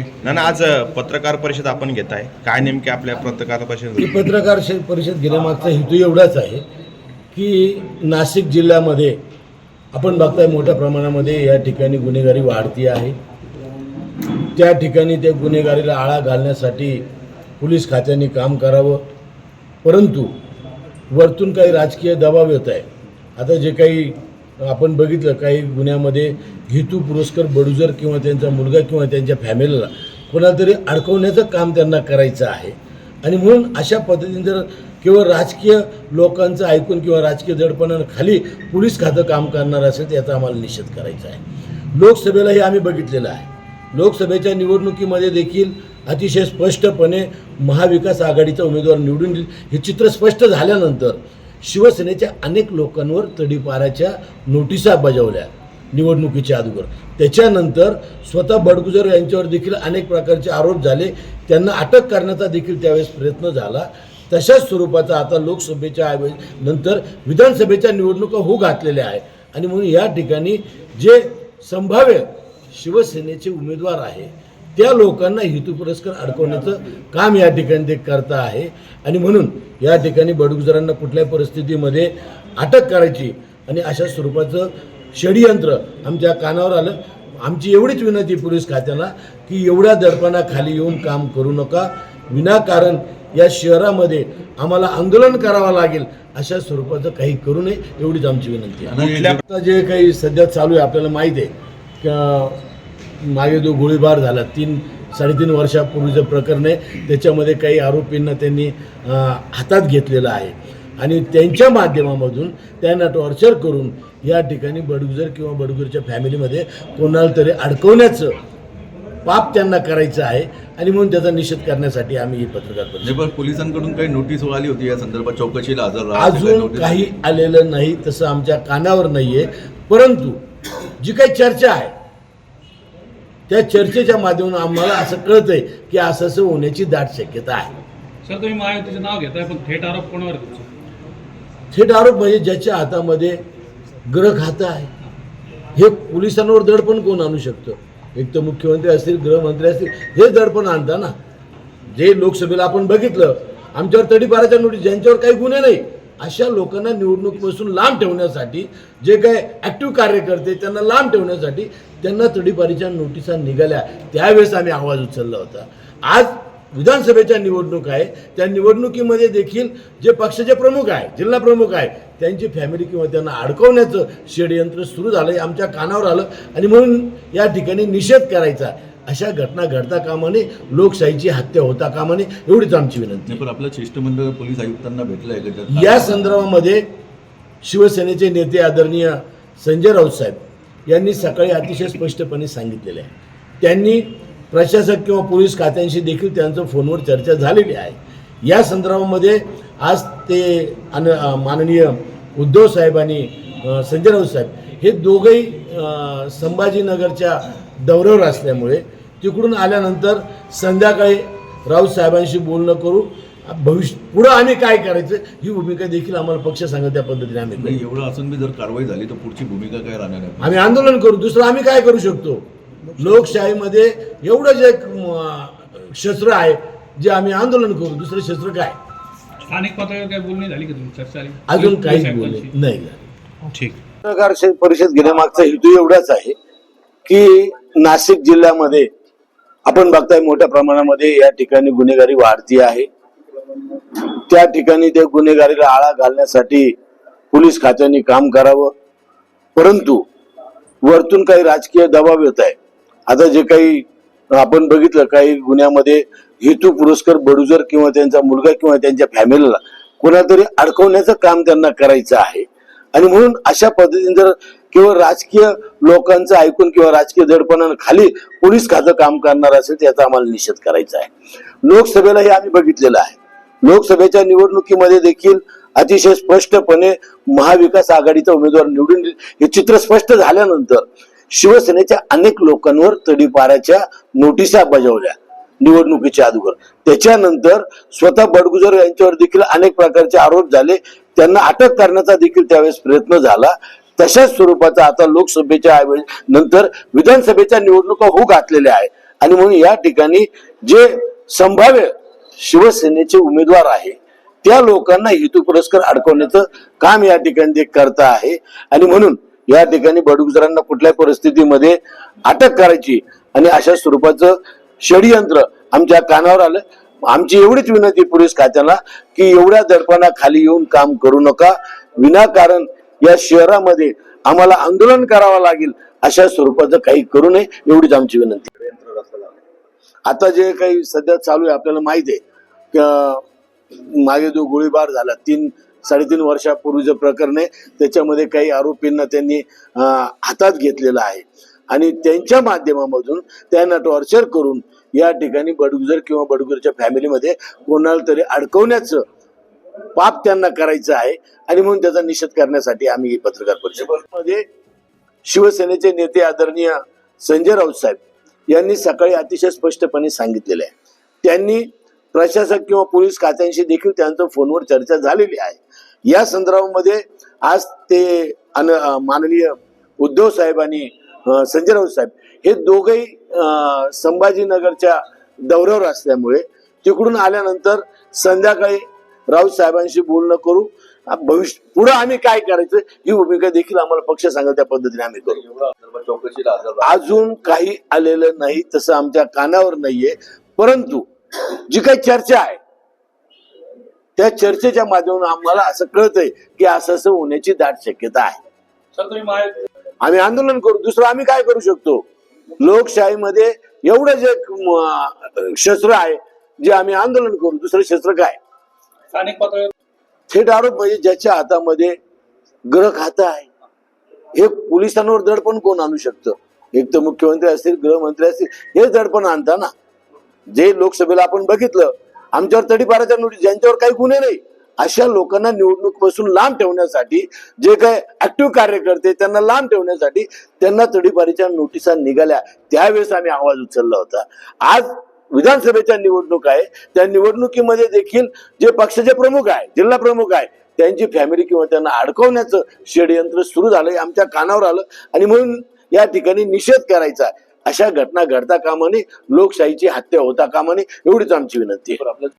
ना ना आज पत्रकार परिषद आपण घेत आहे. काय नेमके आपल्या पत्रकार परिषद? ही पत्रकार परिषद घेण्यामागचा हेतू एवढाच आहे की नाशिक जिल्ह्यामध्ये आपण बघताय मोठ्या प्रमाणामध्ये या ठिकाणी गुन्हेगारी वाढती आहे. त्या ठिकाणी त्या गुन्हेगारीला आळा घालण्यासाठी पोलीस खात्याने काम करावं. परंतु वरतून काही राजकीय दबाव येत आहे. आता जे काही आपण बघितलं काही गुन्ह्यामध्ये घेतू पुरस्कार बडुजर किंवा त्यांचा मुलगा किंवा त्यांच्या फॅमिलीला कोणातरी अडकवण्याचं काम त्यांना करायचं आहे. आणि म्हणून अशा पद्धतीने जर केवळ राजकीय लोकांचं ऐकून किंवा राजकीय दडपणानं खाली पोलीस खातं काम करणार असेल तर याचा आम्हाला निषेध करायचा आहे. लोकसभेला हे आम्ही बघितलेलं आहे. लोकसभेच्या निवडणुकीमध्ये देखील अतिशय स्पष्टपणे महाविकास आघाडीचा उमेदवार निवडून येईल हे चित्र स्पष्ट झाल्यानंतर शिवसेनेच्या अनेक लोकांवर तडीपाराच्या नोटिसा बजावल्या निवडणुकीच्या अगोदर. त्याच्यानंतर स्वतः बडगुजर यांच्यावर देखील अनेक प्रकारचे आरोप झाले. त्यांना अटक करण्याचा देखील त्यावेळेस प्रयत्न झाला. तशाच स्वरूपाचा आता लोकसभेच्या ऐवजी नंतर विधानसभेच्या निवडणुका होऊ घातलेल्या आहे आणि म्हणून या ठिकाणी जे संभाव्य शिवसेनेचे उमेदवार आहे त्या लोकांना हेतू पुरस्कार अडकवण्याचं काम या ठिकाणी ते करता आहे. आणि म्हणून या ठिकाणी बडगुजरांना कुठल्याही परिस्थितीमध्ये अटक करायची आणि अशा स्वरूपाचं षडयंत्र आमच्या कानावर आलं. आमची एवढीच विनंती पोलीस खात्याला की एवढ्या दडपणाखाली येऊन काम करू नका. विनाकारण या शहरामध्ये आम्हाला आंदोलन करावं लागेल अशा स्वरूपाचं काही करू नये एवढीच आमची विनंती आहे. कुठल्या जे काही सध्या चालू आहे आपल्याला माहीत आहे मागे जो गोळीबार झाला. तीन साडेतीन वर्षापूर्वीचं प्रकरण आहे. त्याच्यामध्ये काही आरोपींना त्यांनी हातात घेतलेलं आहे. आणि त्यांच्या माध्यमामधून त्यांना टॉर्चर करून या ठिकाणी बडगुजर किंवा बडगुजरच्या फॅमिलीमध्ये कोणाला तरी अडकवण्याचं पाप त्यांना करायचं आहे. आणि म्हणून त्याचा निषेध करण्यासाठी आम्ही ही पत्रकार परिषद म्हणजे पण पोलिसांकडून काही नोटीस आली होती या संदर्भात? चौकशीला हजर अजून काही आलेलं नाही. तसं आमच्या कानावर नाहीये. परंतु जी काही चर्चा आहे त्या चर्चेच्या माध्यमातून आम्हाला असं कळतंय की असं असं होण्याची दाट शक्यता आहे. सर तुम्ही महायुतीचं नाव घेताय पण थेट आरोप कोणावर थेट आरोप म्हणजे ज्याच्या हातामध्ये ग्रह खातं आहे. हे पोलिसांवर दडपण कोण आणू शकतं? एक तर मुख्यमंत्री असतील गृहमंत्री असतील हे दडपण आणता ना. जे लोकसभेला आपण बघितलं आमच्यावर तडीपाराच्या नोटीस ज्यांच्यावर काही गुन्हे नाही अशा लोकांना निवडणुकीपासून लांब ठेवण्यासाठी जे काय ॲक्टिव्ह कार्यकर्ते त्यांना लांब ठेवण्यासाठी त्यांना तडीपारीच्या नोटिसा निघाल्या. त्यावेळेस आम्ही आवाज उचलला होता. आज विधानसभेच्या निवडणूक आहे. त्या निवडणुकीमध्ये देखील जे पक्षाचे प्रमुख आहे जिल्हा प्रमुख आहे त्यांची फॅमिली किंवा त्यांना अडकवण्याचं षडयंत्र सुरू झालं आमच्या कानावर आलं आणि म्हणून या ठिकाणी निषेध करायचा. अशा घटना घडता कामाने लोकशाहीची हत्या होता कामाने एवढीच आमची विनंती. पण आपलं शिष्टमंडळ पोलीस आयुक्तांना त्यात? या संदर्भामध्ये शिवसेनेचे नेते आदरणीय संजय राऊत साहेब यांनी सकाळी अतिशय स्पष्टपणे सांगितलेले आहे. त्यांनी प्रशासक किंवा पोलीस खात्यांशी देखील त्यांचं फोनवर चर्चा झालेली आहे. या संदर्भामध्ये आज ते अन माननीय उद्धव साहेब आणि संजय राऊत साहेब हे दोघंही संभाजीनगरच्या दौऱ्यावर असल्यामुळे तिकडून आल्यानंतर संध्याकाळी राऊत साहेबांशी बोलणं करू. भविष्य पुढं आम्ही काय करायचं ही भूमिका देखील आम्हाला पक्ष सांगत त्या पद्धतीने आम्ही एवढं असून बी जर कारवाई झाली तर पुढची भूमिका काय राहणार आहे? आम्ही आंदोलन करू. दुसरं आम्ही काय करू शकतो? लोकशाहीमध्ये एवढं जे म, शस्त्र आहे जे आम्ही आंदोलन करू दुसरं शस्त्र काय? स्थानिक पातळीवर काही बोलणी झाली की तुमची? चर्चा अजून काहीच साहेबांशी? बोलले नाही ठीक. पत्रकार परिषद घेण्यामागचा हेतू एवढाच आहे की नाशिक जिल्ह्यामध्ये आपण बघताय मोठ्या प्रमाणामध्ये या ठिकाणी गुन्हेगारी वाढती आहे. त्या ठिकाणी त्या गुन्हेगारीला आळा घालण्यासाठी पोलीस खात्याने काम करावं. परंतु वरतून काही राजकीय दबाव येत आहे. आता जे काही आपण बघितलं काही गुन्ह्यामध्ये हेतू पुरस्कार बडुजर किंवा त्यांचा मुलगा किंवा त्यांच्या फॅमिलीला कोणातरी अडकवण्याचं काम त्यांना करायचं आहे. आणि म्हणून अशा पद्धतीने जर किंवा राजकीय लोकांचं ऐकून किंवा राजकीय दडपणानं खाली पोलीस खातं काम करणार असेल तर याचा आम्हाला निषेध करायचा आहे. लोकसभेला हे आम्ही बघितलेलं आहे. लोकसभेच्या निवडणुकीमध्ये देखील अतिशय स्पष्टपणे महाविकास आघाडीचा उमेदवार निवडून हे चित्र स्पष्ट झाल्यानंतर शिवसेनेच्या अनेक लोकांवर तडीपाराच्या नोटिसा बजावल्या निवडणुकीच्या अगोदर. त्याच्यानंतर स्वतः बडगुजर यांच्यावर देखील अनेक प्रकारचे आरोप झाले. त्यांना अटक करण्याचा देखील त्यावेळेस प्रयत्न झाला. तशाच स्वरूपाचा आता लोकसभेच्या ऐवजी नंतर विधानसभेच्या निवडणुका होऊ घातलेल्या आहे आणि म्हणून या ठिकाणी जे संभाव्य शिवसेनेचे उमेदवार आहे त्या लोकांना हेतू पुरस्कार अडकवण्याचं काम या ठिकाणी ते करता आहे. आणि म्हणून या ठिकाणी बडगुजरांना कुठल्या परिस्थितीमध्ये अटक करायची आणि अशा स्वरूपाचं षडयंत्र आमच्या कानावर आलं. आमची एवढीच विनंती पोलीस खात्याला की एवढ्या दडपणा खाली येऊन काम करू नका. विनाकारण या शहरामध्ये आम्हाला आंदोलन करावं लागेल अशा स्वरूपाचं काही करू नये एवढीच आमची विनंती. आता जे काही सध्या चालू आहे आपल्याला माहीत आहे मागे जो गोळीबार झाला तीन साडेतीन वर्षापूर्वीचं प्रकरण आहे त्याच्यामध्ये काही आरोपींना त्यांनी हातात घेतलेलं आहे. आणि त्यांच्या माध्यमामधून त्यांना टॉर्चर करून या ठिकाणी बडगुजर किंवा बडगुजरच्या फॅमिलीमध्ये कोणाला तरी अडकवण्याचं पाप त्यांना करायचं आहे आणि म्हणून त्याचा निषेध करण्यासाठी आम्ही ही पत्रकार परिषदमध्ये शिवसेनेचे नेते आदरणीय संजय राऊत साहेब यांनी सकाळी अतिशय स्पष्टपणे सांगितलेलं आहे. त्यांनी प्रशासक किंवा पोलीस खात्यांशी देखील त्यांचं फोनवर चर्चा झालेली आहे. या संदर्भामध्ये आज ते अन- माननीय उद्धव साहेब आणि संजय राऊत साहेब हे दोघही संभाजीनगरच्या दौऱ्यावर असल्यामुळे तिकडून आल्यानंतर संध्याकाळी राऊत साहेबांशी बोलणं करू. भविष्य पुढे आम्ही काय करायचं ही भूमिका देखील आम्हाला पक्ष सांगेल त्या पद्धतीने आम्ही करू. अजून काही आलेलं नाही तसं आमच्या कानावर नाहीये. परंतु जी काही चर्चा आहे त्या चर्चेच्या माध्यमातून आम्हाला असं कळतंय की असं असं होण्याची दाट शक्यता आहे. आम्ही आंदोलन करू दुसरं आम्ही काय करू शकतो? लोकशाहीमध्ये एवढं जे शस्त्र आहे जे आम्ही आंदोलन करू दुसरं शस्त्र काय? स्थानिक पातळीवर थेट आरोप म्हणजे ज्याच्या हातामध्ये ग्रह खातं आहे. हे पोलिसांवर दडपण कोण आणू शकतं? एक तर मुख्यमंत्री असतील गृहमंत्री असतील हे दडपण आणता ना. जे लोकसभेला आपण बघितलं आमच्यावर तडीपाराच्या नोटीस ज्यांच्यावर काही गुन्हे नाही अशा लोकांना निवडणूकपासून लांब ठेवण्यासाठी जे काय ऍक्टिव्ह कार्यकर्ते त्यांना लांब ठेवण्यासाठी त्यांना तडीपारीच्या नोटिसा निघाल्या. त्यावेळेस आम्ही आवाज उचलला होता. आज विधानसभेच्या निवडणूक आहे त्या निवडणुकीमध्ये देखील जे पक्षाचे प्रमुख आहे जिल्हा प्रमुख आहे त्यांची फॅमिली किंवा त्यांना अडकवण्याचं षडयंत्र सुरू झालंय आमच्या कानावर आलं. आणि म्हणून या ठिकाणी निषेध करायचा अशा घटना घडता कामाने लोकशाहीची हत्या होता कामाने एवढीच आमची विनंती आहे.